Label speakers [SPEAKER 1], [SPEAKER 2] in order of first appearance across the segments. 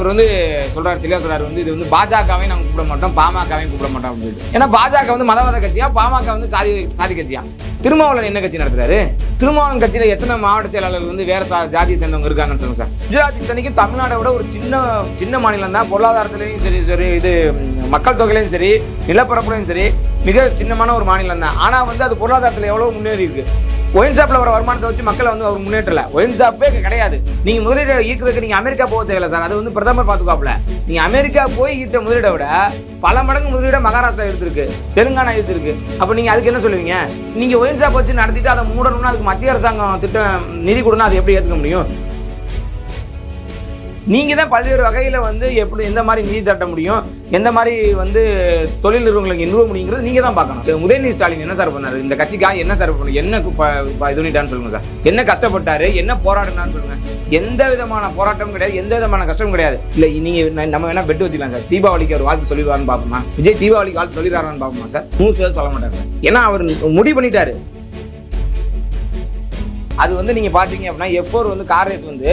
[SPEAKER 1] இவர் வந்து சொல்றாரு தெளிவா சொல்றாரு வந்து இது வந்து பாஜகவை நாங்க கூப்பிட மாட்டோம் பாமகவையும் கூப்பிட மாட்டோம் அப்படின்னு சொல்லிட்டு. ஏன்னா பாஜக வந்து மதவாத கட்சியா பாமக வந்து சாதி சாதி கட்சியா? திருமாவளவன் என்ன கட்சி நடத்துறாரு? திருமாவளவன் கட்சியில எத்தனை மாவட்ட செயலாளர்கள் வந்து வேற சா- ஜாதியை சேர்ந்தவங்க இருக்காங்கன்னு சொல்லுங்க சார். குஜராத் இத்தனைக்கும் தமிழ்நாடை விட ஒரு சின்ன சின்ன மாநிலம் தான் பொருளாதாரத்துலையும் சரி சரி இது மக்கள் தொகையிலையும் சரி நிலப்பரப்புலையும் சரி மிக சின்னமான ஒரு மாநிலம் தான். ஆனால் வந்து அது பொருளாதாரத்தில் எவ்வளோ முன்னேறி இருக்கு. ஒயின் ஷாப்பில் வர வருமானத்தை வச்சு மக்களை வந்து அவர் முன்னேற்றல. ஒயின் ஷாப்பே கிடையாது. நீங்கள் முதலீடு ஈர்க்கிறதுக்கு நீங்கள் அமெரிக்கா போக தேவையில்ல சார். அது வந்து பிரதமர் பார்த்துக்காப்புல நீங்கள் அமெரிக்கா போய் ஈட்ட முதலீடை விட பல மடங்கு முதலீடை மகாராஷ்டிரா எடுத்திருக்கு தெலுங்கானா எடுத்திருக்கு. அப்போ நீங்கள் அதுக்கு என்ன சொல்லுவீங்க? நீங்கள் ஒயின் ஷாப் வச்சு நடத்திட்டு அதை மூடணும்னா அதுக்கு மத்திய அரசாங்கம் திட்டம் நிதி கொடுனா அது எப்படி ஏற்றுக்க முடியும்? நீங்க தான் பல்வேறு வகையில வந்து எப்படி எந்த மாதிரி நிதி தட்ட முடியும்? எந்த மாதிரி வந்து தொழில் நிறுவனங்களுக்கு நிறுவ முடியுங்கிறது நீங்க தான் பார்க்கணும் உதயநிதி ஸ்டாலின் என்ன சார் பண்ணாரு? இந்த கட்சிக்காக என்ன சார் பண்ணு என்ன இது பண்ணிட்டான்னு சொல்லுங்க சார் என்ன கஷ்டப்பட்டாரு? என்ன போராடினான்னு சொல்லுங்க. எந்த விதமான போராட்டமும் கிடையாது எந்த விதமான கஷ்டமும் கிடையாது. இல்ல நீங்க ந- நம்ம வேணா பெட் வச்சுக்கலாம் சார் தீபாவளிக்கு ஒரு வாழ்த்து சொல்லிடுவாருன்னு பார்ப்போமா? விஜய் தீபாவளிக்கு வாழ்த்து சொல்லிடுறாருன்னு பார்ப்போமா சார் நியூஸ் சொல்ல மாட்டாரு ஏன்னா அவர் முடிவு பண்ணிட்டாரு. அது வந்து நீங்கள் பார்த்தீங்க அப்படின்னா எஃபோர் வந்து கார் ரேஸ் வந்து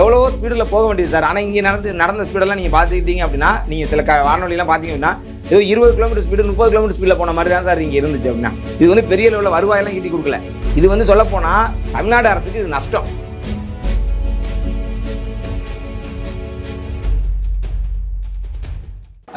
[SPEAKER 1] எவ்வளோ ஸ்பீடில் போக வேண்டியது சார் ஆனால் இங்கே நடந்து நடந்த ஸ்பீடெல்லாம் நீங்கள் பார்த்துக்கிட்டீங்க அப்படின்னா நீங்கள் சில க வானொலியெல்லாம் பார்த்தீங்க அப்படின்னா ஏதோ இருபது கிலோமீட்டர் ஸ்பீடு முப்பது கிலோமீட்டர் ஸ்பீடில் போன மாதிரி தான் சார் இங்கே இருந்துச்சு அப்படின்னா. இது வந்து பெரிய லெவலில் வருவாயெல்லாம் கிட்டி கொடுக்கல. இது வந்து சொல்லப்போனால் தமிழ்நாடு அரசுக்கு இது நஷ்டம்.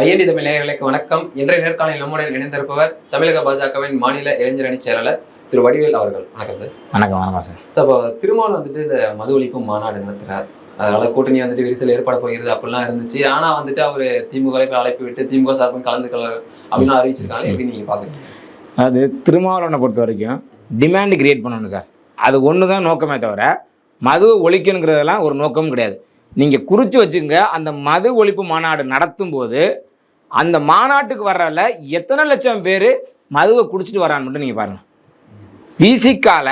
[SPEAKER 2] ஐஎன்டி தமிழ் நேயர்களுக்கு வணக்கம். இன்றைய நேர்காணலில் நம்முடன் இணைந்திருப்பவர் தமிழக பாஜகவின் மாநில இளைஞர் அணிச் செயலாளர் திரு வடிவேல் அவர்கள் வணக்கம் சார்.
[SPEAKER 1] வணக்கம் வணக்கம் சார்.
[SPEAKER 2] அப்போ திருமாவளவன் வந்துட்டு இந்த மது ஒழிப்பு மாநாடு நடத்துறார். அதனால கூட்டணி வந்துட்டு விரிசல் ஏற்பட போகிறது அப்படிலாம் இருந்துச்சு. ஆனா வந்துட்டு அவர் திமுக அழைப்பு விட்டு திமுக சார்பில் கலந்துக்கல அப்படின்னு அறிவிச்சிருக்காங்க. எப்படி நீங்க பாக்குறீங்க?
[SPEAKER 1] அது திருமாவளவனை பொறுத்த வரைக்கும் டிமாண்ட் கிரியேட் பண்ணணும் சார். அது ஒன்று தான் நோக்கமே தவிர மது ஒழிக்கணுங்கிறதெல்லாம் ஒரு நோக்கமும் கிடையாது. நீங்கள் குறித்து வச்சுங்க அந்த மது ஒழிப்பு மாநாடு நடத்தும் போது அந்த மாநாட்டுக்கு வர்றல எத்தனை லட்சம் பேர் மதுவை குடிச்சிட்டு வரான்னு மட்டும் நீங்கள் பாருங்கள் விசிக்கால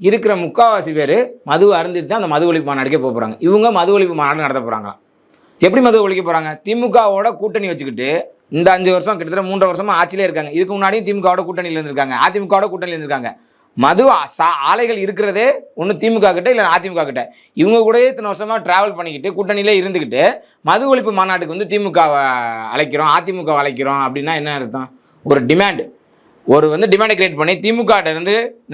[SPEAKER 1] இருக்கிற முக்காவாசி பேர் மது அருந்திட்டு தான் அந்த மது ஒழிப்பு மாநாடுக்கே போக போகிறாங்க இவங்க மது ஒழிப்பு மாநாடு நடத்த போகிறாங்களாம் எப்படி மது ஒழிக்க போகிறாங்க திமுகவோட கூட்டணி வச்சுக்கிட்டு இந்த அஞ்சு வருஷம் கிட்டத்தட்ட மூன்றரை வருஷமாக ஆட்சியிலே இருக்காங்க. இதுக்கு முன்னாடியும் திமுகவோட கூட்டணியில் இருந்திருக்காங்க. அதிமுகவோட கூட்டணியில் இருந்திருக்காங்க. மது சா ஆலைகள் இருக்கிறதே ஒன்று திமுக கிட்ட இல்லை அதிமுக கிட்ட. இவங்க கூடயே இத்தனை வருஷமாக ட்ராவல் பண்ணிக்கிட்டு கூட்டணியிலே இருந்துக்கிட்டு மது ஒழிப்பு மாநாட்டுக்கு வந்து திமுகவை அழைக்கிறோம் அதிமுகவை அழைக்கிறோம் அப்படின்னா என்ன அர்த்தம்? ஒரு டிமாண்டு ஒரு வந்து டிமாண்டை கிரியேட் பண்ணி திமுக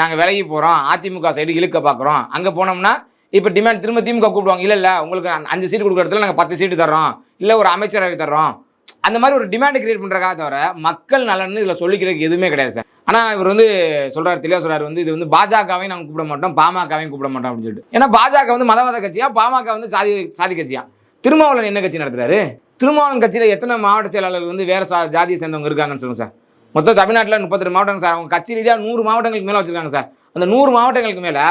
[SPEAKER 1] நாங்கள் விலகி போகிறோம் அதிமுக சைடு இழுக்க பார்க்குறோம் அங்கே போனோம்னா இப்போ டிமாண்ட் திரும்ப திமுக கூப்பிடுவாங்க. இல்லை இல்லை உங்களுக்கு அஞ்சு சீட்டு கொடுக்குற இடத்துல நாங்கள் பத்து சீட்டு தர்றோம். இல்லை ஒரு அமைச்சரவை தர்றோம். அந்த மாதிரி ஒரு டிமாண்ட் கிரியேட் பண்ணுறக்காக தவிர மக்கள் நலன்னு இதில் சொல்லிக்கிறதுக்கு எதுவுமே கிடையாது சார். ஆனால் இவர் வந்து சொல்கிறார் தெளிவாக சொல்கிறார் வந்து இது வந்து பாஜகவையும் நாங்கள் கூப்பிட மாட்டோம் பாமகவையும் கூப்பிட மாட்டோம் அப்படின்னு சொல்லிட்டு. ஏன்னா பாஜக வந்து மதவாத கட்சியா பாமக வந்து சாதி சாதி கட்சியா? திருமாவளவன் என்ன கட்சி நடத்துறாரு? திருமாவளவன் கட்சியில் எத்தனை மாவட்ட செயலாளர்கள் வந்து வேறு சா ஜாதியை சேர்ந்தவங்க இருக்காங்கன்னு சொல்லுங்கள் சார். மொத்தம் தமிழ்நாட்டில் முப்பத்தெட்டு மாவட்டங்கள் சார். அவங்க கட்சி ரீதியாக நூறு மாவட்டங்களுக்கு மேலே வச்சுருக்காங்க சார். அந்த நூறு மாவட்டங்களுக்கு மேலே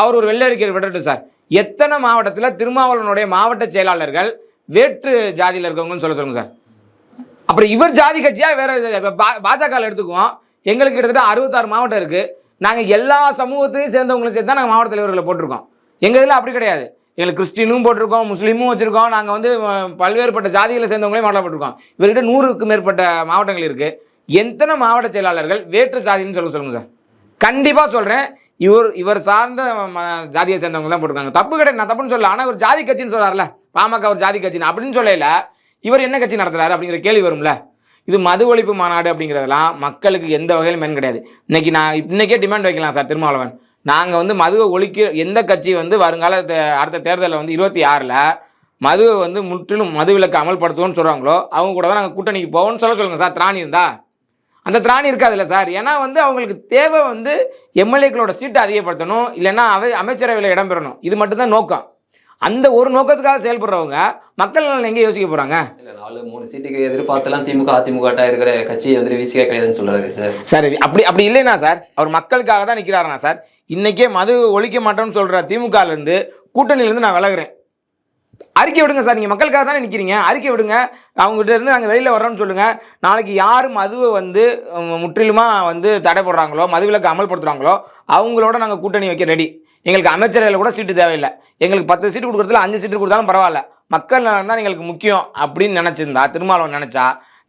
[SPEAKER 1] அவர் ஒரு வெள்ளை அறிக்கை விடட்டும் சார். எத்தனை மாவட்டத்தில் திருமாவளவனுடைய மாவட்ட செயலாளர்கள் வேற்று ஜாதியில் இருக்கவங்கன்னு சொல்ல சொல்லுங்க சார். அப்புறம் இவர் ஜாதி கட்சியாக வேற பாஜக எடுத்துக்குவோம். எங்களுக்கு கிட்டத்தட்ட அறுபத்தாறு மாவட்டம் இருக்குது நாங்கள் எல்லா சமூகத்தையும் சேர்ந்தவங்களும் சேர்த்து தான் நாங்கள் மாவட்ட தலைவர்களை போட்டிருக்கோம். எங்கள் இதில் அப்படி கிடையாது. எங்களுக்கு கிறிஸ்டினும் போட்டிருக்கோம் முஸ்லீமும் வச்சுருக்கோம். நாங்கள் வந்து பல்வேறுபட்ட ஜாதிகளை சேர்ந்தவங்களையும் மாவட்டம் போட்டிருக்கோம். இவர்கிட்ட நூறுக்கு மேற்பட்ட மாவட்டங்கள் இருக்குது எத்தனை மாவட்ட செயலாளர்கள் வேற்று சாதின்னு சொல்ல சொல்லுங்கள் சார். கண்டிப்பாக சொல்கிறேன் இவர் இவர் சார்ந்த ம- ஜாதியை சேர்ந்தவங்க தான் போட்டிருக்காங்க. தப்பு கிடையாது. நான் தப்புன்னு சொல்லல. ஆனால் ஒரு ஜாதி கட்சின்னு சொல்கிறார்ல பாமக ஒரு ஜாதி கட்சின்னு. அப்படின்னு சொல்லல. இவர் என்ன கட்சி நடத்துகிறாரு அப்படிங்கிற கேள்வி வரும்ல. இது மது ஒழிப்பு மாநாடு அப்படிங்கிறதெல்லாம் மக்களுக்கு எந்த வகையிலும் மேன் கிடையாது. இன்னைக்கு நான் இன்னைக்கே டிமாண்ட் வைக்கலாம் சார் திருமாவளவன். நாங்கள் வந்து மதுவை ஒழிக்க எந்த கட்சி வந்து வருங்கால அடுத்த தேர்தலில் வந்து இருபத்தி ஆறில் மதுவை வந்து முற்றிலும் மது விலக்கு அமல்படுத்துவோம்னு சொல்கிறாங்களோ அவங்க கூட தான் நாங்கள் கூட்டணிக்கு போவோம்னு சொல்ல சொல்லுங்கள் சார். திராணி இருந்தா. அந்த திராணி இருக்காதுல்ல சார். ஏன்னா வந்து அவங்களுக்கு தேவை வந்து எம்எல்ஏக்களோட சீட்டை அதிகப்படுத்தணும் இல்லைன்னா அவை அமைச்சரவையில் இடம்பெறணும். இது மட்டும்தான் நோக்கம். அந்த ஒரு நோக்கத்துக்காக செயல்படுறவங்க மக்கள் நலன் எங்கே யோசிக்க போகிறாங்க
[SPEAKER 2] இல்ல நாலு மூணு சீட்டுக்கு எதிர்பார்த்தெல்லாம் திமுக அதிமுக இருக்கிற கட்சியை வந்துட்டு விசிக கிடையாதுன்னு சொல்றாரு சார்.
[SPEAKER 1] சார் அப்படி அப்படி இல்லைனா சார் அவர் மக்களுக்காக தான் நிற்கிறாருனா சார். இன்னைக்கே மது ஒழிக்க மாட்டோம்னு சொல்கிற திமுகலேருந்து கூட்டணியிலேருந்து நான் விலகுறேன். அறிக்கை விடுங்க சார் நீங்கள் மக்களுக்காக தானே நிற்கிறீங்க அறிக்கை விடுங்க. அவங்ககிட்ட இருந்து நாங்கள் வெளியில் வரோம்னு சொல்லுங்கள் நாளைக்கு யார் மதுவை வந்து முற்றிலுமாக வந்து தடை போடுறாங்களோ மதுவிலக்கு அமல்படுத்துகிறாங்களோ அவங்களோட நாங்கள் கூட்டணி வைக்க ரெடி எங்களுக்கு அமைச்சரையில் கூட சீட்டு தேவையில்லை. எங்களுக்கு பத்து சீட்டு கொடுக்குறதுல அஞ்சு சீட்டு கொடுத்தாலும் பரவாயில்ல. மக்கள் நலன் தான் எங்களுக்கு முக்கியம் அப்படின்னு நினச்சிருந்தா திருமாவளவன் நினச்சா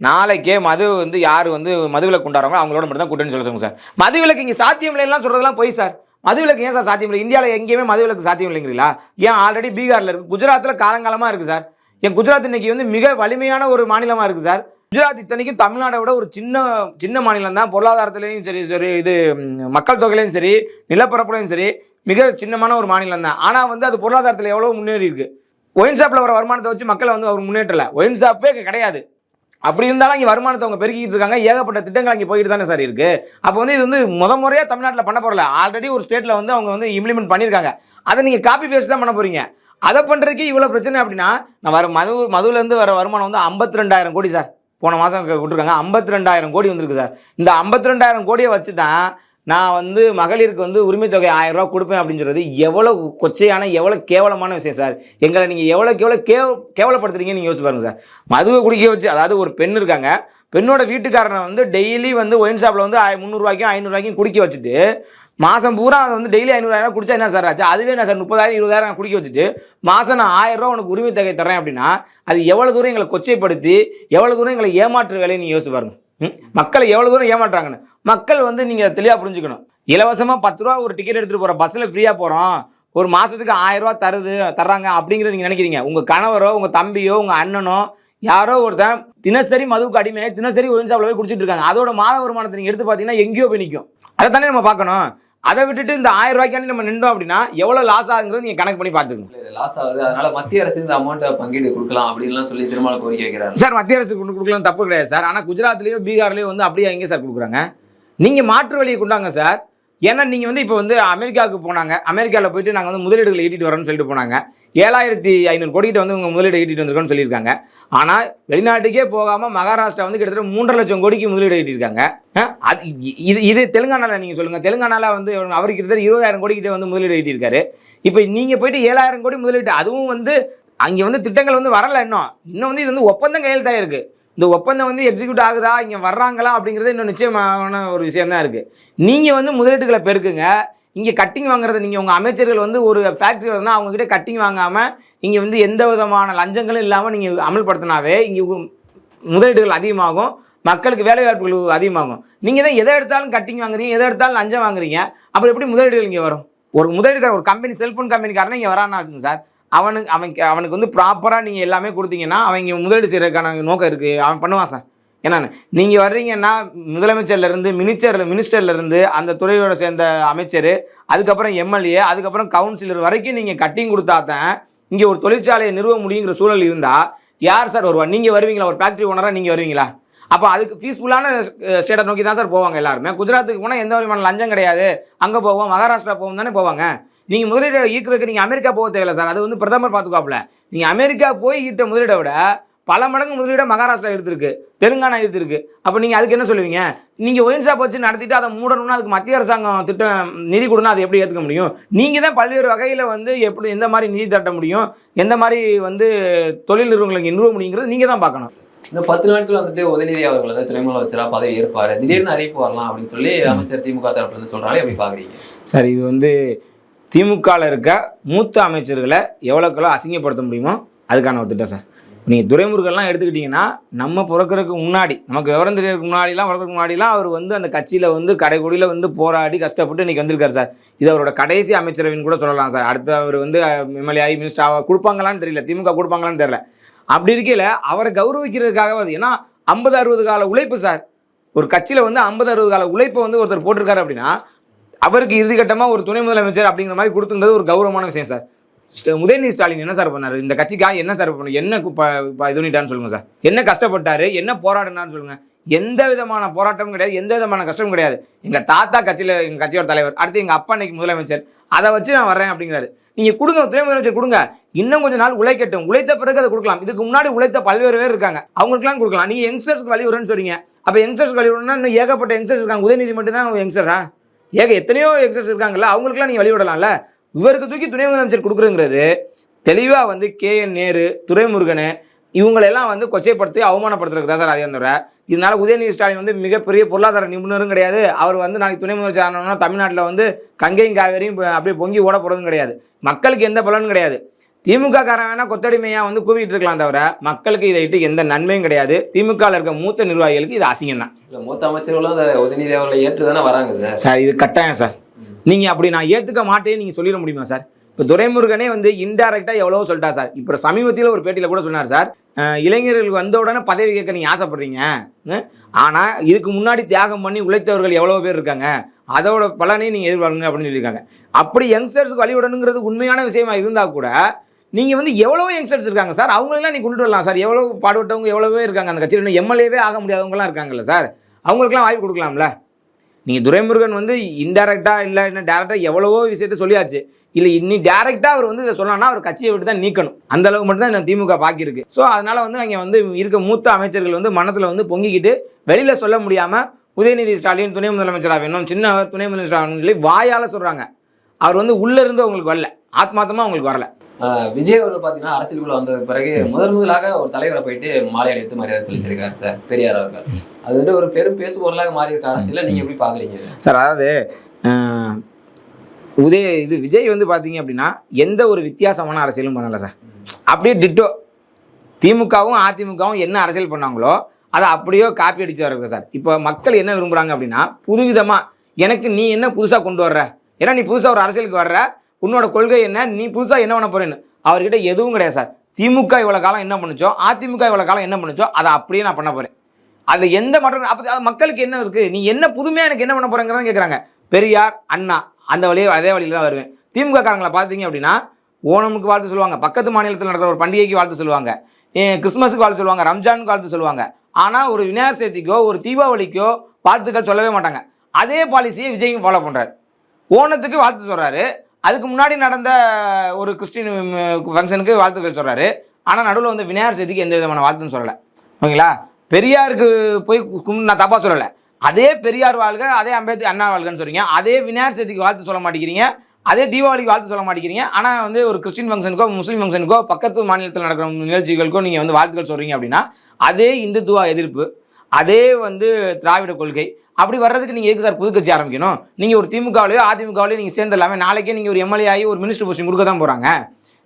[SPEAKER 1] நாளைக்கே மது வந்து யார் வந்து மதுவிலக்கு கொண்டாடுறாங்களோ அவங்களோட மட்டும் தான் கூட்டணி சொல்லுங்க சார். மதுவிலக்கு இங்கே சாத்தியம் இல்லைன்னா சொல்கிறதுலாம் போய் சார். மதுவிலக்கு ஏன் சார் சாத்தியம் இல்லை? இந்தியாவில் எங்கேயுமே மதுவிலக்கு சாத்தியம் இல்லைங்கிறீங்களா? ஏன் ஆல்ரெடி பீகாரில் இருக்குது குஜராத்தில் காலங்காலமாக இருக்குது சார். என் குஜராத் இன்னைக்கு வந்து மிக வலிமையான ஒரு மாநிலமாக இருக்குது சார். குஜராத் இத்தனைக்கும் தமிழ்நாடை விட ஒரு சின்ன சின்ன மாநிலம் தான். பொருளாதாரத்துலேயும் சரி சரி இது மக்கள் தொகையிலையும் சரி நிலப்பரப்புலையும் சரி மிக சின்னமான ஒரு மாநிலம் தான். ஆனால் வந்து அது பொருளாதாரத்தில் எவ்வளோ முன்னேறி இருக்குது ஒயின் ஷாப்பில் வர வருமானத்தை வச்சு மக்களை வந்து அவர் முன்னேற்றலை. ஒயின் ஷாப்பே கிடையாது. அப்படி இருந்தாலும் இங்கே வருமானத்தை அவங்க பெருக்கிட்டு இருக்காங்க. ஏகப்பட்ட திட்டங்கள் அங்கே போயிட்டு தானே சார் இருக்குது அப்போ வந்து இது வந்து முத முறையாக தமிழ்நாட்டில் பண்ண போகிறல ஆல்ரெடி ஒரு ஸ்டேட்டில் வந்து அவங்க வந்து இம்ப்ளிமெண்ட் பண்ணியிருக்காங்க. அதை நீங்கள் காப்பி பேஸ்ட் தான் பண்ண போகிறீங்க அதை பண்ணுறதுக்கு இவ்வளோ பிரச்சனை அப்படின்னா நான் வர மது மதுவிலேருந்து வர வருமானம் வந்து ஐம்பத்தி ரெண்டாயிரம் கோடி சார். போன மாதம் விட்டுருக்காங்க. ஐம்பத்தி ரெண்டாயிரம் கோடி வந்திருக்கு சார். இந்த ஐம்பத்தி ரெண்டாயிரம் கோடியை வச்சு தான் நான் வந்து மகளிருக்கு வந்து உரிமை தொகை ஆயிரம் ரூபா கொடுப்பேன் அப்படின்னு சொல்றது எவ்வளோ கொச்சையான எவ்வளோ கேவலமான விஷயம் சார். எங்களை நீங்கள் எவ்வளோக்கு எவ்வளோ கேவ கேவலப்படுத்துறீங்கன்னு நீங்கள் யோசிச்சு பாருங்க சார். மதுவை குடிக்க வச்சு அதாவது ஒரு பெண் இருக்காங்க பெண்ணோட வீட்டுக்காரனை வந்து டெய்லி வந்து ஒயின் ஷாப்பில் வந்து ஆய- முந்நூறுரூவாய்க்கும் ஐநூறுரூவாய்க்கும் குடிக்க வச்சுட்டு மாதம் பூரா அதை வந்து டெய்லி ஐநூறாயிரம் குடிச்சா என்ன சார் ஆச்சு? அதுவே நான் சார் முப்பதாயிரம் இருபதாயிரம் குடிக்க வச்சுட்டு மாதம் நான் ஆயிரரூவா உனக்கு உரிமை தொகை தரேன் அப்படின்னா அது எவ்வளோ தூரம் எங்களை கொச்சைப்படுத்தி எவ்வளோ தூரம் எங்களை ஏமாற்று வேலையை நீங்கள் யோசிச்சு பாருங்கள் மக்களை எவ்வளோ தூரம் ஏமாட்டுறாங்கன்னு மக்கள் வந்து நீங்கள் தெளிவாக புரிஞ்சுக்கணும். இலவசமாக பத்து ரூபா ஒரு டிக்கெட் எடுத்துகிட்டு போகிறோம் பஸ்ஸில் ஃப்ரீயாக போகிறோம் ஒரு மாதத்துக்கு ஆயிரரூவா தருது தர்றாங்க அப்படிங்கிறத நீங்கள் நினைக்கிறீங்க. உங்கள் கணவரோ உங்கள் தம்பியோ உங்கள் அண்ணனோ யாரோ ஒருத்தன் தினசரி மதுவுக்கு அடிமையாக தினசரி ஒயின் ஷாப்பில் போய் குடிச்சிட்டு இருக்காங்க. அதோட மாத வருமானத்தை நீங்கள் எடுத்து பார்த்தீங்கன்னா எங்கேயோ போய் நிற்கும் அதை தானே நம்ம பார்க்கணும். அதை விட்டுட்டு இந்த ஆயிரம் ரூபாய்க்காண்டி நம்ம நின்றோம் அப்படின்னா எவ்வளோ லாஸ் ஆகுங்கிறது நீங்கள் கணக்கு பண்ணி பார்த்துக்கணும்.
[SPEAKER 2] லாஸ் ஆகுது. அதனால மத்திய அரசு இந்த அமௌண்ட்டை பங்கீடு கொடுக்கலாம் அப்படின்லாம் சொல்லி திருமணம் கோரிக்கை வைக்கிறாரு.
[SPEAKER 1] சார் மத்திய அரசு கொண்டு கொடுக்கலாம் தப்பு கிடையாது சார். ஆனால் குஜராத்லேயோ பீகார்லேயோ வந்து அப்படியே எங்கே சார் கொடுக்குறாங்க? நீங்கள் மாற்று வழியை கொண்டாங்க சார். ஏன்னா நீங்கள் வந்து இப்போ வந்து அமெரிக்காவுக்கு போனாங்க. அமெரிக்காவில் போயிட்டு நாங்கள் வந்து முதலீடுகளை ஈட்டிட்டு வரோம்னு சொல்லிட்டு போனாங்க. ஏழாயிரத்தி ஐநூறு கோடிக்கிட்ட வந்து உங்கள் முதலீடு ஈட்டிட்டு வந்திருக்கோன்னு சொல்லியிருக்காங்க. ஆனால் வெளிநாட்டுக்கே போகாமல் மகாராஷ்டிரா வந்து கிட்டத்தட்ட மூன்றரை லட்சம் கோடிக்கு முதலீடு ஈட்டிருக்காங்க. அது இது இது தெலுங்கானாவில் நீங்கள் சொல்லுங்கள் தெலுங்கானாவில் வந்து அவருக்கு கிட்டத்தட்ட இருபதாயிரம் கோடிக்கிட்ட வந்து முதலீடு ஈட்டியிருக்காரு. இப்போ நீங்கள் போயிட்டு ஏழாயிரம் கோடி முதலீட்டு அதுவும் வந்து அங்கே வந்து திட்டங்கள் வந்து வரலை இன்னும். இன்னும் வந்து இது வந்து ஒப்பந்தம் கையெழுத்தாயிருக்கு இந்த ஒப்பந்தம் வந்து எக்ஸிக்யூட் ஆகுதா இங்கே வர்றாங்களா அப்படிங்கிறது இன்னும் நிச்சயமான ஒரு விஷயம் தான் இருக்குது நீங்கள் வந்து முதலீட்டுகளை பெருக்குங்க. இங்கே கட்டிங் வாங்குறது நீங்கள் உங்கள் அமைச்சர்கள் வந்து ஒரு ஃபேக்ட்ரி வந்து அவங்கக்கிட்ட கட்டிங் வாங்காமல் இங்கே வந்து எந்த விதமான லஞ்சங்களும் இல்லாமல் நீங்கள் அமல்படுத்தினாவே இங்கே முதலீடுகள் அதிகமாகும் மக்களுக்கு வேலை வாய்ப்புகள் அதிகமாகும். நீங்கள் தான் எதை எடுத்தாலும் கட்டிங் வாங்குறீங்க எதை எடுத்தாலும் லஞ்சம் வாங்குறீங்க அப்புறம் எப்படி முதலீடுகள் இங்கே வரும்? ஒரு முதலீடுக்கார ஒரு கம்பெனி செல்ஃபோன் கம்பெனிக்காரன் இங்கே வரானா இருக்குங்க சார்? அவனுக்கு அவனுக்கு அவனுக்கு வந்து ப்ராப்பராக நீங்கள் எல்லாமே கொடுத்தீங்கன்னா அவன் இங்கே முதலீடு செய்கிறதுக்கான நோக்கம் இருக்குது அவன் பண்ணுவான் சார். என்னன்னு? நீங்கள் வர்றீங்கன்னா முதலமைச்சர்லேருந்து மினிஸ்டர் மினிஸ்டர்லேருந்து அந்த துறையோட சேர்ந்த அமைச்சர் அதுக்கப்புறம் எம்எல்ஏ அதுக்கப்புறம் கவுன்சிலர் வரைக்கும் நீங்கள் கட்டிங் கொடுத்தா தான் இங்கே ஒரு தொழிற்சாலையை நிறுவ முடியுங்கிற சூழல் இருந்தால் யார் சார் வருவா? நீங்கள் வருவீங்களா? ஒரு ஃபேக்ட்ரி ஓனராக நீங்கள் வருவீங்களா? அப்போ அதுக்கு பீஸ்ஃபுல்லான ஸ்டேட்டை நோக்கி தான் சார் போவாங்க எல்லாருமே. குஜராத்துக்கு போனால் எந்த விதமான லஞ்சம் கிடையாது. அங்கே போவோம் மகாராஷ்டிரா போவோம் தானே போவாங்க. நீங்கள் முதலீடு ஈர்க்கிறதுக்கு நீங்கள் அமெரிக்கா போக தேவையில்ல சார். அது வந்து பிரதமர் பார்த்துக்காப்புல நீங்கள் அமெரிக்கா போய் ஈட்ட முதலீடை விட பல மடங்கு முதலீடை மகாராஷ்டிரா எடுத்திருக்கு தெலுங்கானா எடுத்திருக்கு. அப்போ நீங்கள் அதுக்கு என்ன சொல்லுவீங்க? நீங்கள் ஒயின் ஷாப் வச்சு நடத்திட்டு அதை மூடணும்னா அதுக்கு மத்திய அரசாங்கம் திட்டம் நிதி கொடுனா அதை எப்படி ஏற்றுக்க முடியும்? நீங்கள் தான் பல்வேறு வகையில் வந்து எப்படி எந்த மாதிரி நிதி தட்ட முடியும்? எந்த மாதிரி வந்து தொழில் நிறுவனங்களை இங்கே நிறுவ முடியுங்கிறது நீங்கள் தான் பார்க்கணும்.
[SPEAKER 2] இந்த பத்து நாட்கள் வந்துட்டு உதயநிதி அவர்கள் வந்து துணை முதலமைச்சரா பதவி ஏற்பாரு. திடீர்னு அறிவிப்பு வரலாம் அப்படின்னு சொல்லி அமைச்சர் திமுக தரப்புல இருந்து சொல்றாங்க எப்படி பாக்குறீங்க
[SPEAKER 1] சார் இது வந்து திமுகவில் இருக்க மூத்த அமைச்சர்களை எவ்வளோக்கெவ்வளோ அசிங்கப்படுத்த முடியுமோ அதுக்கான ஒரு திட்டம் சார். நீங்கள் துரைமுருகெல்லாம் எடுத்துக்கிட்டிங்கன்னா நம்ம பிறக்கறதுக்கு முன்னாடி நமக்கு விவரம் தெரியறதுக்கு முன்னாடிலாம் பிறக்கிறதுக்கு முன்னாடிலாம் அவர் வந்து அந்த கட்சியில் வந்து கடைக்குடியில் வந்து போராடி கஷ்டப்பட்டு இன்றைக்கி வந்திருக்காரு சார். இது அவரோட கடைசி அமைச்சரவைன்னு கூட சொல்லலாம் சார். அடுத்து அவர் வந்து எம்எல்ஏ ஆகி மினிஸ்டர் ஆக கொடுப்பாங்களான்னு தெரியல திமுக கொடுப்பாங்களான்னு தெரியல. அப்படி இருக்கையில் அவரை கௌரவிக்கிறதுக்காக அது ஏன்னா ஐம்பது அறுபது கால உழைப்பு சார். ஒரு கட்சியில் வந்து ஐம்பது அறுபது கால உழைப்பை வந்து ஒருத்தர் போட்டிருக்காரு அப்படின்னா அவருக்கு இறுதிக்கட்டமாக ஒரு துணை முதலமைச்சர் அப்படிங்கிற மாதிரி கொடுத்துருந்தது ஒரு கௌரவமான விஷயம் சார். உதயநிதி ஸ்டாலின் என்ன சார் பண்ணாரு? இந்த கட்சிக்காக என்ன சார் பண்ண என்ன ப- ப- இது பண்ணிட்டான்னு சொல்லுங்க சார். என்ன கஷ்டப்பட்டாரு? என்ன போராடினான்னு சொல்லுங்க. எந்த விதமான போராட்டமும் கிடையாது எந்த விதமான கஷ்டமும் கிடையாது. எங்க தாத்தா கட்சியில எங்க கட்சியோட தலைவர் அடுத்து எங்க அப்பா அன்னைக்கு முதலமைச்சர் அதை வச்சு நான் வர்றேன் அப்படிங்கிறாரு. நீங்க கொடுங்க துணை முதலமைச்சர் கொடுங்க. இன்னும் கொஞ்ச நாள் உழைக்கட்டும் உழைத்த பிறகு அதை கொடுக்கலாம். இதுக்கு முன்னாடி உழைத்த பல்வேறு பேர் இருக்காங்க. அவங்களுக்குலாம் கொடுக்கலாம். நீங்க யங்ஸ்டர்ஸ்க்கு வழி வரும்னு சொல்றீங்க. அப்ப யங்ஸ்டர்ஸ்க்கு வழி வரணும்னா இன்னும் ஏகப்பட்ட யங்ஸ்டர்ஸ் இருக்காங்க. உதயநிதி மட்டும் தான் யங்ஸ்டரா? ஏக எத்தனையோ யங்ஸ்டர்ஸ் இருக்காங்கல்ல அவங்களுக்குலாம் நீங்க வழி விடலாம்ல? இவருக்கு தூக்கி துணை முதலமைச்சர் கொடுக்குறங்கிறது தெளிவாக வந்து கே என் நேரு துரைமுருகனு இவங்களெல்லாம் வந்து கொச்சைப்படுத்தி அவமானப்படுத்துறதுக்கு தான் சார் அதே தவிர. இதனால உதயநிதி ஸ்டாலின் வந்து மிகப்பெரிய பொருளாதார நிபுணரும் கிடையாது. அவர் வந்து நாளைக்கு துணை முதலமைச்சர் ஆனோம்னா தமிழ்நாட்டில் வந்து கங்கையும் காவேரியும் அப்படியே பொங்கி ஓட போகிறதும் கிடையாது. மக்களுக்கு எந்த பலனும் கிடையாது. திமுக காரன் வேணா கொத்தடிமையாக வந்து கூவிட்டு இருக்கலாம் தவிர மக்களுக்கு இதை இட்டு எந்த நன்மையும் கிடையாது. திமுகவில் இருக்க மூத்த நிர்வாகிகளுக்கு இது அசிங்கம் தான்
[SPEAKER 2] இல்ல மூத்த அமைச்சர்களும் அந்த உதயநிதி அவர்களை ஏற்று தானே வராங்க சார்?
[SPEAKER 1] சார் இது கட்டாயம் சார். நீங்கள் அப்படி நான் ஏற்றுக்க மாட்டேன்னு நீங்கள் சொல்லிட முடியுமா சார்? இப்போ துரைமுருகனே வந்து இன்டைரக்டாக எவ்வளோ சொல்லிட்டா சார். இப்போ சமீபத்தில் ஒரு பேட்டியில் கூட சொன்னார் சார். இளைஞர்கள் வந்த உடனே பதவி கேட்க நீங்கள் ஆசைப்படுறீங்க. ஆனால் இதுக்கு முன்னாடி தியாகம் பண்ணி உழைத்தவர்கள் எவ்வளோ பேர் இருக்காங்க? அதோட பலனையும் நீங்கள் எதிர்பார்ங்க அப்படின்னு சொல்லியிருக்காங்க. அப்படி யங்ஸ்டர்ஸ்க்கு வழிவிடணுங்கிறது உண்மையான விஷயமா இருந்தால் கூட நீங்கள் வந்து எவ்வளோ யங்ஸ்டர்ஸ் இருக்காங்க சார். அவங்களெல்லாம் நீ கொண்டு வரலாம் சார். எவ்வளோ பாடுபட்டவங்க எவ்வளோவே இருக்காங்க அந்த கட்சியில். இன்னும் எம்எல்ஏவே ஆக முடியாதவங்கலாம் இருக்காங்கல்ல சார். அவங்களுக்குலாம் வாய்ப்பு கொடுக்கலாம்ல? நீங்கள் துரைமுருகன் வந்து இன்டெரக்டாக இல்லை இன்னும் டேரெக்டாக எவ்வளவோ விஷயத்த சொல்லியாச்சு. இல்லை இன்னி டேரெக்டாக அவர் வந்து இதை சொன்னான்னா அவர் கட்சியை விட்டு தான் நீக்கணும். அந்த அளவுக்கு மட்டும்தான் இந்த திமுக பாக்கியிருக்கு ஸோ அதனால் வந்து அங்கே வந்து இருக்க மூத்த அமைச்சர்கள் வந்து மனத்தில் வந்து பொங்கிக்கிட்டு வெளியில் சொல்ல முடியாமல் உதயநிதி ஸ்டாலின் துணை முதலமைச்சராக வேணும் சின்னவர் துணை முதலமைச்சராக சொல்லி வாயால் சொல்கிறாங்க அவர் வந்து உள்ளே இருந்து அவங்களுக்கு வரல. ஆத்மாத்தமாக அவங்களுக்கு வரல.
[SPEAKER 2] விஜய் அவர்கள் பாத்தீங்கன்னா அரசியலுக்குள்ள வந்த பிறகு முதல் முதலாக ஒரு தலைவரை போயிட்டு மாலை அணிவித்து மரியாதை செலுத்தியிருக்காரு சார் பெரியார் அவர்கள். அது வந்து ஒரு பெரும் பேசு பொருளாக மாறி இருக்க அரசியல நீங்க எப்படி பாக்குறீங்க?
[SPEAKER 1] சார் அதாவது உதய இது விஜய் வந்து பார்த்தீங்க அப்படின்னா எந்த ஒரு வித்தியாசமான அரசியலும் பண்ணலை சார். அப்படியே டிட்டோ திமுகவும் அதிமுகவும் என்ன அரசியல் பண்ணாங்களோ அதை அப்படியே காப்பி அடிச்சு வருது சார். இப்போ மக்கள் என்ன விரும்புகிறாங்க அப்படின்னா புதுவிதமாக எனக்கு நீ என்ன புதுசாக கொண்டு வர்ற? ஏன்னா நீ புதுசாக ஒரு அரசியலுக்கு வர்ற உன்னோட கொள்கை என்ன? நீ புதுசாக என்ன பண்ண போறேன்னு. அவர்கிட்ட எதுவும் கிடையாது சார். திமுக இவ்வளோ காலம் என்ன பண்ணுச்சோ அதிமுக இவ்வளோ காலம் என்ன பண்ணுச்சோ அதை அப்படியே நான் பண்ண போகிறேன் அது எந்த மாற்றம்? அப்போ மக்களுக்கு என்ன இருக்குது நீ என்ன புதுமையாக எனக்கு என்ன பண்ண போகிறேங்கிறத கேட்குறாங்க பெரியார் அண்ணா அந்த வழியே அதே வழியில் தான் வருவேன். திமுக காரங்களை பார்த்தீங்க அப்படின்னா ஓணமுக்கு வாழ்த்து சொல்லுவாங்க. பக்கத்து மாநிலத்தில் நடக்கிற ஒரு பண்டிகைக்கு வாழ்த்து சொல்லுவாங்க. கிறிஸ்மஸுக்கு வாழ்த்து சொல்லுவாங்க. ரம்ஜானுக்கு வாழ்த்து சொல்லுவாங்க. ஆனால் ஒரு விநாயகர் சதுர்த்திக்கோ ஒரு தீபாவளிக்கோ வாழ்த்துக்கள் சொல்லவே மாட்டாங்க. அதே பாலிசியை விஜய்க்கும் ஃபாலோ பண்ணுறாரு ஓணத்துக்கு வாழ்த்து சொல்கிறாரு அதுக்கு முன்னாடி நடந்த ஒரு கிறிஸ்டின் ஃபங்க்ஷனுக்கு வாழ்த்துக்கள் சொல்கிறாரு ஆனால் நடுவில் வந்து விநாயகர் சதுர்த்திக்கு எந்த விதமான வாழ்த்துன்னு சொல்லலை. ஓகேங்களா? பெரியாருக்கு போய் கும் நான் தப்பாக சொல்லலை. அதே பெரியார் வாழ்க அதே அம்பேத்கர் அண்ணா வாழ்கன்னு சொல்கிறீங்க அதே விநாயகர் சதுர்த்திக்கு வாழ்த்து சொல்ல மாட்டேங்கிறீங்க. அதே தீபாவளிக்கு வாழ்த்து சொல்ல மாட்டேங்கிறீங்க. ஆனால் வந்து ஒரு கிறிஸ்டின் ஃபங்க்ஷனுக்கோ முஸ்லீம் ஃபங்க்ஷனுக்கோ பக்கத்து மாநிலத்தில் நடக்கிற நிகழ்ச்சிகளுக்கோ நீங்கள் வந்து வாழ்த்துக்கள் சொல்கிறீங்க அப்படின்னா அதே இந்துத்துவா எதிர்ப்பு அதே வந்து திராவிட கொள்கை. அப்படி வர்றதுக்கு நீங்கள் எதுக்கு சார் புது கட்சி ஆரம்பிக்கணும்? நீங்கள் ஒரு திமுகவிலையோ அதிமுகவிலையோ நீங்கள் சேர்ந்துடலாமே. நாளைக்கே நீங்கள் ஒரு எம்எல்ஏ ஆகி ஒரு மினிஸ்டர் போஸ்டிங் கொடுக்க தான் போகிறாங்க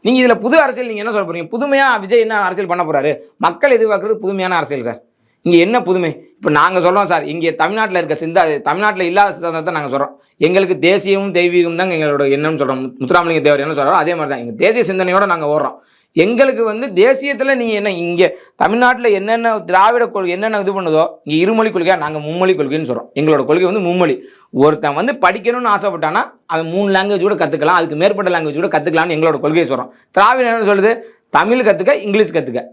[SPEAKER 1] நீங்கள் இதில் புது அரசியல் நீங்கள் என்ன சொல்ல போகிறீங்க புதுமையாக விஜய் என்ன அரசியல் பண்ண போகிறாரு மக்கள் எதிர்பார்க்குறது புதுமையான அரசியல் சார். இங்கே என்ன புதுமை? இப்போ நாங்கள் சொல்கிறோம் சார் இங்கே தமிழ்நாட்டில் இருக்க சிந்தா தமிழ்நாட்டில் இல்லாத சித்தாந்தத்தை நாங்கள் சொல்கிறோம் எங்களுக்கு தேசியமும் தெய்வீகம் தான் எங்களோட எண்ணம்னு சொல்கிறோம் முத்துராமலிங்க தேவர் என்ன சொல்கிறோம் அதே மாதிரி தான் எங்கள் தேசிய சிந்தனையோட நாங்கள் ஓடுறோம். எங்களுக்கு வந்து தேசியத்தில் நீங்கள் என்ன இங்கே தமிழ்நாட்டில் என்னென்ன திராவிட கொள்கை என்னென்ன இது பண்ணுதோ இங்கே இருமொழி கொள்கையாக நாங்கள் மும்மொழி கொள்கைன்னு சொல்கிறோம் எங்களோட கொள்கை வந்து மும்மொழி. ஒருத்தன் வந்து படிக்கணும்னு ஆசைப்பட்டானா அவன் மூணு லாங்குவேஜ் கூட கற்றுக்கலாம் அதுக்கு மேற்பட்ட லாங்குவேஜ் கூட கற்றுக்கலாம்னு எங்களோட கொள்கையை சொல்கிறோம் திராவிட என்ன சொல்லுது? தமிழ் கற்றுக்க இங்கிலீஷ் கற்றுக்க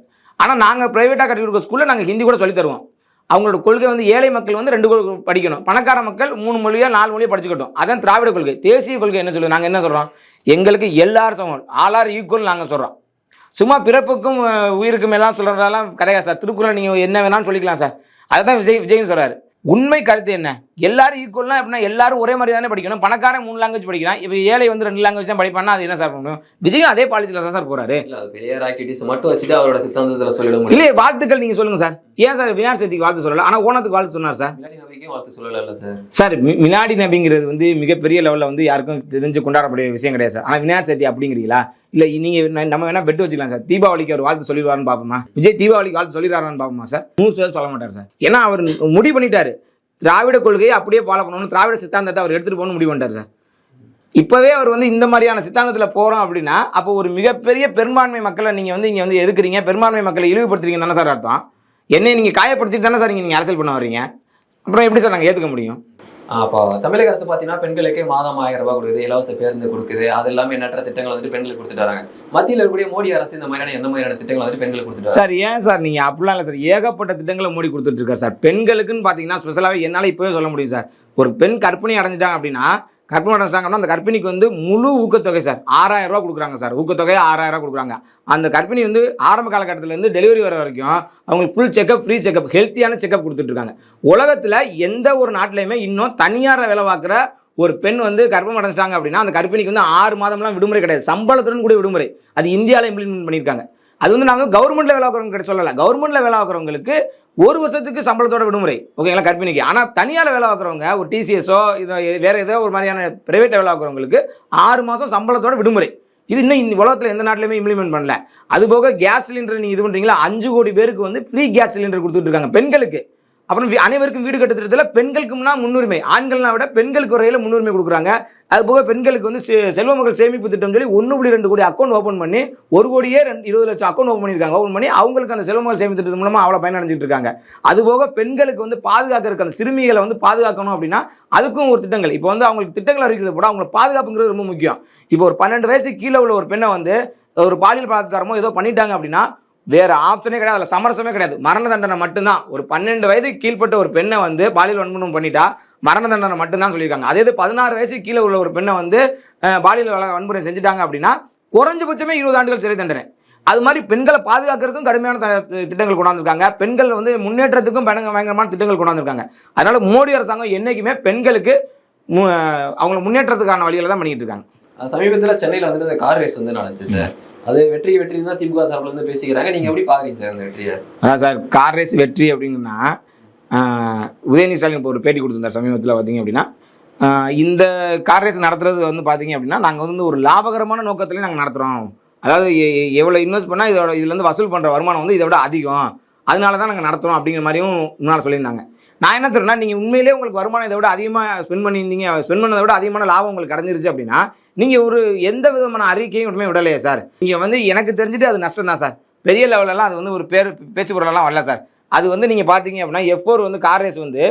[SPEAKER 1] ஆனால் நாங்கள் ப்ரைவேட்டாக கட்டி கொடுக்க ஸ்கூலில் நாங்கள் ஹிந்தி கூட சொல்லித்தருவோம் அவங்களோட கொள்கை வந்து ஏழை மக்கள் வந்து ரெண்டு படிக்கணும். பணக்கார மக்கள் மூணு மொழியோ நாலு மொழியோ படிச்சுக்கட்டும். அதான் திராவிட கொள்கை. தேசிய கொள்கை என்ன சொல்லுது? நாங்கள் என்ன சொல்கிறோம் எங்களுக்கு எல்லாரும் சமம். ஆல் ஆர் ஈக்குவல் நாங்கள் சொல்கிறோம் சும்மா பிறப்புக்கும் உயிருக்கும் எல்லாம் சொல்கிறதெல்லாம் கிடையாது சார். திருக்குறள் நீங்கள் என்ன வேணாலும் சொல்லிக்கலாம் சார். அதை தான் விஜய் விஜய்னு சொல்கிறாரு உண்மை கருத்து என்ன? எல்லாரும் ஈக்குவல்னா எப்படின்னா எல்லாரும் ஒரே மாதிரி தானே படிக்கணும். பணக்காரன் மூணு லாங்குவேஜ் படிக்கிறான். இப்போ ஏழை வந்து ரெண்டு லாங்குவேஜ் தான் படிப்பான்னா அது என்ன சார் பண்ணணும்? விஜயும் அதே பாலிசியில் தான் சார்
[SPEAKER 2] அது பெரியார் ஆக்டிவிட்டிஸ் மட்டும் வச்சுட்டு அவரோட சித்தாந்தத்துல சொல்லிட முடியும்.
[SPEAKER 1] இல்லையே வாழ்த்துக்கள் நீங்கள் சொல்லுங்கள் சார். ஏன் சார் விநாயகர் சதுர்த்திக்கு வாழ்த்து சொல்லலை? ஆனால் ஓணத்துக்கு வாழ்த்து சொன்னார் சார்.
[SPEAKER 2] மிலாடி வாழ்த்து சொல்லல சார்.
[SPEAKER 1] சார் மி- மினாடி நபிங்கிறது வந்து மிகப்பெரிய லெவலில் வந்து யாருக்கும் தெரிஞ்சு கொண்டாடக்கூடிய விஷயம் கிடையாது சார். ஆனால் விநாயகர் சதுர்த்தி அப்படிங்கிறீங்களா? இல்லை நீங்கள் நம்ம வேணால் பெட் வச்சுக்கலாம் சார். தீபாவளிக்கு அவர் வாழ்த்து சொல்லிடுவாருன்னு பார்ப்போமா? விஜய் தீபாவளிக்கு வாழ்த்து சொல்லிடுறாருன்னு பார்ப்போமா சார்? நியூஸ் சொல்ல மாட்டார் சார். ஏன்னா அவர் முடிவு பண்ணிட்டாரு. திராவிட கொள்கையை அப்படியே ஃபாலோ பண்ணணும் திராவிட சித்தாந்தத்தை அவர் எடுத்துகிட்டு போகணும்னு முடிவு பண்ணிட்டார் சார். இப்போவே அவர் வந்து இந்த மாதிரியான சித்தாந்தத்தில் போகிறோம் அப்படின்னா அப்போ ஒரு மிகப்பெரிய பெரும்பான்மை மக்களை நீங்கள் வந்து இங்கே வந்து எதுக்குறீங்க? பெரும்பான்மை மக்களை இழிவுபடுத்துறீங்க தானே சார் அர்த்தம். என்னை நீங்கள் காயப்படுத்திட்டு தானே சார் நீங்கள் அரசியல் பண்ண வர்றீங்க? அப்புறம் எப்படி சார் நாங்கள் ஏற்றுக்க முடியும்?
[SPEAKER 2] அப்போ தமிழக அரசு பார்த்தீங்கன்னா பெண்களுக்கு மாதம் ஆயிரம் ரூபாய் கொடுக்குது இலவச பேருந்து கொடுக்குது. அது இல்லாமல் எண்ணற்ற திட்டங்கள் வந்துட்டு பெண்களுக்கு கொடுத்துட்டு வராங்க. மத்தியில் இருக்கக்கூடிய மோடி அரசு இந்த மாதிரியான எந்த மாதிரியான திட்டங்கள் வந்துட்டு பெண்களுக்கு கொடுத்துட்டு
[SPEAKER 1] சார் ஏன் சார் நீங்கள் அப்படிலாம் இல்லை சார்? ஏகப்பட்ட திட்டங்களை மூடி கொடுத்துட்டு இருக்காரு சார். பெண்களுக்குன்னு பார்த்தீங்கன்னா ஸ்பெஷலாகவே என்னால் இப்போவே சொல்ல முடியும் சார். ஒரு பெண் கற்பனை அடைஞ்சிட்டாங்க அப்படின்னா கர்ப்பிணி அடைஞ்சிட்டாங்கன்னா அந்த கர்ப்பிணிக்கு வந்து முழு ஊக்கத்தொகை சார். ஆறாயிரம் ரூபா கொடுக்குறாங்க சார். ஊக்கத்தொகையை ஆறாயிரம் ரூபா கொடுக்குறாங்க. அந்த கர்ப்பிணி வந்து ஆரம்ப காலகட்டத்திலேருந்து டெலிவரி வர வரைக்கும் அவங்களுக்கு ஃபுல் செக்கப் ஃப்ரீ செக்கப் ஹெல்த்தியான செக்கப் கொடுத்துட்ருக்காங்க உலகத்தில் எந்த ஒரு நாட்டிலையுமே இன்னும் தனியார் வேலை பார்க்குற ஒரு பெண் வந்து கர்ப்பம் அடைஞ்சிட்டாங்க அப்படின்னா அந்த கர்ப்பிணிக்கு வந்து ஆறு மாதம்லாம் விடுமுறை கிடையாது. சம்பளத்துடன் கூட விடுமுறை. அது இந்தியாவில் இம்ப்ளிமெண்ட் பண்ணியிருக்காங்க. அது வந்து நாங்கள் கவர்மெண்ட்டில் வேலை பார்க்குறவங்க சொல்லலை. கவர்மெண்ட்டில் வேலை பார்க்குறவங்களுக்கு ஒரு வருஷத்துக்கு சம்பளத்தோட விடுமுறை. ஓகேங்களா கர்ப்பிணிக்கு. ஆனால் தனியார் வேலை பார்க்குறவங்க ஒரு டிசிஎஸோ இதோ வேறு ஏதோ ஒரு மாதிரியான பிரைவேட் வேலை பார்க்குறவங்களுக்கு ஆறு மாதம் சம்பளத்தோட விடுமுறை. இது இன்னும் இந்த உலகத்தில் எந்த நாட்டிலையுமே இம்ப்ளிமெண்ட் பண்ணல. அது போக கேஸ் சிலிண்டர் நீங்கள் இது பண்ணுறீங்களா அஞ்சு கோடி பேருக்கு வந்து ஃப்ரீ கேஸ் சிலிண்டர் கொடுத்துட்டு இருக்காங்க. பெண்களுக்கு. அப்புறம் அனைவருக்கும் வீடு கட்டு திட்டத்தில் பெண்களுக்கும்னா முன்னுரிமை. ஆண்கள்னா விட பெண்களுக்கு வரையில் முன்னுரிமை கொடுக்குறாங்க. அது போக பெண்களுக்கு வந்து செல்வமகள் சேமிப்பு திட்டம் சொல்லி ஒன்று புள்ளி ரெண்டு கோடி அக்கௌண்ட் ஓப்பன் பண்ணி ஒரு கோடியே ரெண்டு இருபது லட்சம் அக்கௌண்ட் ஓப்பன் பண்ணியிருக்காங்க. ஓப்பன் பண்ணி அவங்களுக்கு அந்த செல்வமகள் சேமிப்பு திட்டம் மூலமாக அவ்வளோ பயனடைஞ்சிட்டு இருக்காங்க. அது போக பெண்களுக்கு வந்து பாதுகாக்கிறதுக்கு அந்த சிறுமிகளை வந்து பாதுகாக்கணும் அப்படின்னா அதுக்கும் ஒரு திட்டங்கள். இப்போ வந்து அவங்களுக்கு திட்டங்கள் அறிவிக்கிறது கூட அவங்களுக்கு பாதுகாப்புங்கிறது ரொம்ப முக்கியம். இப்போ ஒரு பன்னெண்டு வயசு கீழே உள்ள ஒரு பெண்ணை வந்து ஒரு பாலியல் பலாத்காரமோ ஏதோ பண்ணிட்டாங்க அப்படின்னா வேற ஆப்ஷனே கிடையாது. அதில் சமரசமே கிடையாது. மரண தண்டனை மட்டும்தான். ஒரு பன்னெண்டு வயதுக்கு கீழ்ப்பட்ட ஒரு பெண்ணை வந்து பாலியல் வன்மனம் பண்ணிட்டா மரண தண்டனை மட்டும்தான் சொல்லியிருக்காங்க. அதே இது பதினாறு வயசுக்கு கீழே உள்ள ஒரு பெண்ணை வந்து பாலியல் வன்முறை செஞ்சுட்டாங்க அப்படின்னா குறைஞ்சபட்சமே இருபது ஆண்டுகள் சிறை தண்டனை. அது மாதிரி பெண்களை பாதுகாக்கிறதுக்கும் கடுமையான திட்டங்கள் கொண்டாந்துருக்காங்க. பெண்கள் வந்து முன்னேற்றத்துக்கும் பயங்கர பயங்கரமான திட்டங்கள் கொண்டாந்துருக்காங்க. அதனால மோடி அரசாங்கம் என்னைக்குமே பெண்களுக்கு அவங்களை அவங்கள முன்னேற்றத்துக்கான வழிகளை தான் பண்ணிட்டு இருக்காங்க.
[SPEAKER 2] சமீபத்தில் சமீபத்துல சென்னையில வந்துட்டு இந்த கார் ரேஸ் வந்து நடந்துச்சு சார். அது வெற்றி வெற்றி தான் திமுக சார்பில் இருந்து பேசிக்கிறாங்க. நீங்கள் எப்படி பார்க்குறீங்க சார் அந்த வெற்றியை?
[SPEAKER 1] அதான் சார் கார் ரேஸ் வெற்றி அப்படிங்கன்னா உதயநிதி ஸ்டாலின் இப்போ ஒரு பேட்டி கொடுத்துருந்தார் சமீபத்தில் பார்த்தீங்க அப்படின்னா. இந்த கார் ரேஸ் நடத்துறது வந்து பார்த்தீங்க அப்படின்னா நாங்கள் வந்து ஒரு லாபகரமான நோக்கத்துலேயே நாங்கள் நடத்துகிறோம் அதாவது எ- எவ்வளோ இன்வெஸ்ட் பண்ணால் இதோட இதுலேருந்து வசூல் பண்ணுற வருமானம் வந்து இதை விட அதிகம். அதனால தான் நாங்கள் நடத்துகிறோம் அப்படிங்கிற மாதிரியும் முன்னால் சொல்லியிருந்தாங்க. நான் என்ன சொல்றேன்னா நீங்கள் உண்மையிலேயே உங்களுக்கு வருமானம் இதை விட அதிகமாக ஸ்பெண்ட் பண்ணியிருந்தீங்க ஸ்பெண்ட் பண்ணதை விட அதிகமான லாபம் உங்களுக்கு கிடஞ்சிருச்சு அப்படின்னா நீங்கள் ஒரு எந்த விதமான அறிக்கையும் உடனே விடலையே சார். நீங்கள் வந்து எனக்கு தெரிஞ்சுட்டு அது நஷ்டம் தான் சார். பெரிய லெவலெலாம் அது வந்து ஒரு பேர் பேச்சு பொருளெல்லாம் வரல சார். அது வந்து நீங்கள் பார்த்தீங்க அப்படின்னா எஃப் வந்து கார் ரேஸ் வந்து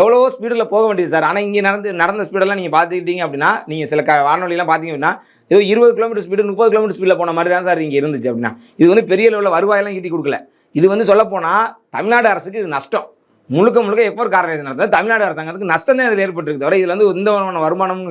[SPEAKER 1] எவ்வளவோ ஸ்பீடில் போக வேண்டியது சார். ஆனால் இங்கே நடந்து நடந்த ஸ்பீடெல்லாம் நீங்கள் பார்த்துக்கிட்டீங்க அப்படின்னா நீங்கள் சில க வானொலியெல்லாம் பார்த்தீங்க அப்படின்னா ஏதோ இருபது கிலோமீட்டர் ஸ்பீடு முப்பது கிலோமீட்டர் ஸ்பீடில் போன மாதிரி தான் சார் இங்கே இருந்துச்சு அப்படின்னா. இது வந்து பெரிய லெவலில் வருவாயெல்லாம் ஈட்டி கொடுக்கல. இது வந்து சொல்லப்போனால் தமிழ்நாடு அரசுக்கு இது நஷ்டம். முழுக்க முழுக்க எப்போ கார்பரேஷன் ரேஸ் நடந்தது தமிழ்நாடு அரசாங்கத்துக்கு நஷ்டம் தான் இதில் ஏற்பட்டுருக்கு தவிர இதில் வந்து எந்த வருமானமும்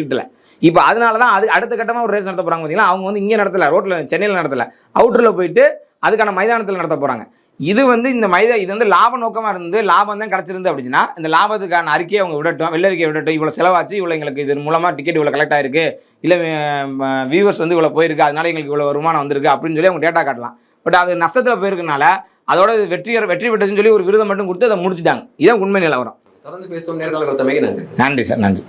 [SPEAKER 1] ஈட்டல இப்போ அதனால தான் அது அடுத்த கட்டமாக ஒரு ரேஸ் நடத்த போகிறாங்க பார்த்தீங்கன்னா அவங்க வந்து இங்கே நடத்தலை ரோட்டில் சென்னையில் நடத்தலை. அவுட்டரில் போயிட்டு அதுக்கான மைதானத்தில் நடத்த போகிறாங்க இது வந்து இந்த மைதா இது வந்து லாப நோக்கமாக இருந்து லாபம் தான் கிடச்சிருந்து அப்படின்னா இந்த லாபத்துக்கான அறிக்கையை அவங்க விடட்டும் வெள்ள அறிக்கையை விடட்டும். இவ்வளோ செலவாச்சு இவ்வளோ எங்களுக்கு இது மூலமாக டிக்கெட் இவ்வளோ கலெக்ட் ஆயிருக்கு. இல்லை வியூவர்ஸ் வந்து இவ்வளோ போயிருக்கு அதனால எங்களுக்கு இவ்வளோ வருமானம் வந்திருக்கு அப்படின்னு சொல்லி அவங்க டேட்டா காட்டலாம். பட் அது நஷ்டத்தில் போயிருக்கனால அதோட இது வெற்றியர் வெற்றி பெற்றுச்சுன்னு சொல்லி ஒரு விருதை மட்டும் கொடுத்து அதை முடிச்சிட்டாங்க. இதான் உண்மை நிலவரம்.
[SPEAKER 2] தொடர்ந்து பேசுவோம். சார்
[SPEAKER 1] நன்றி சார் நன்றி.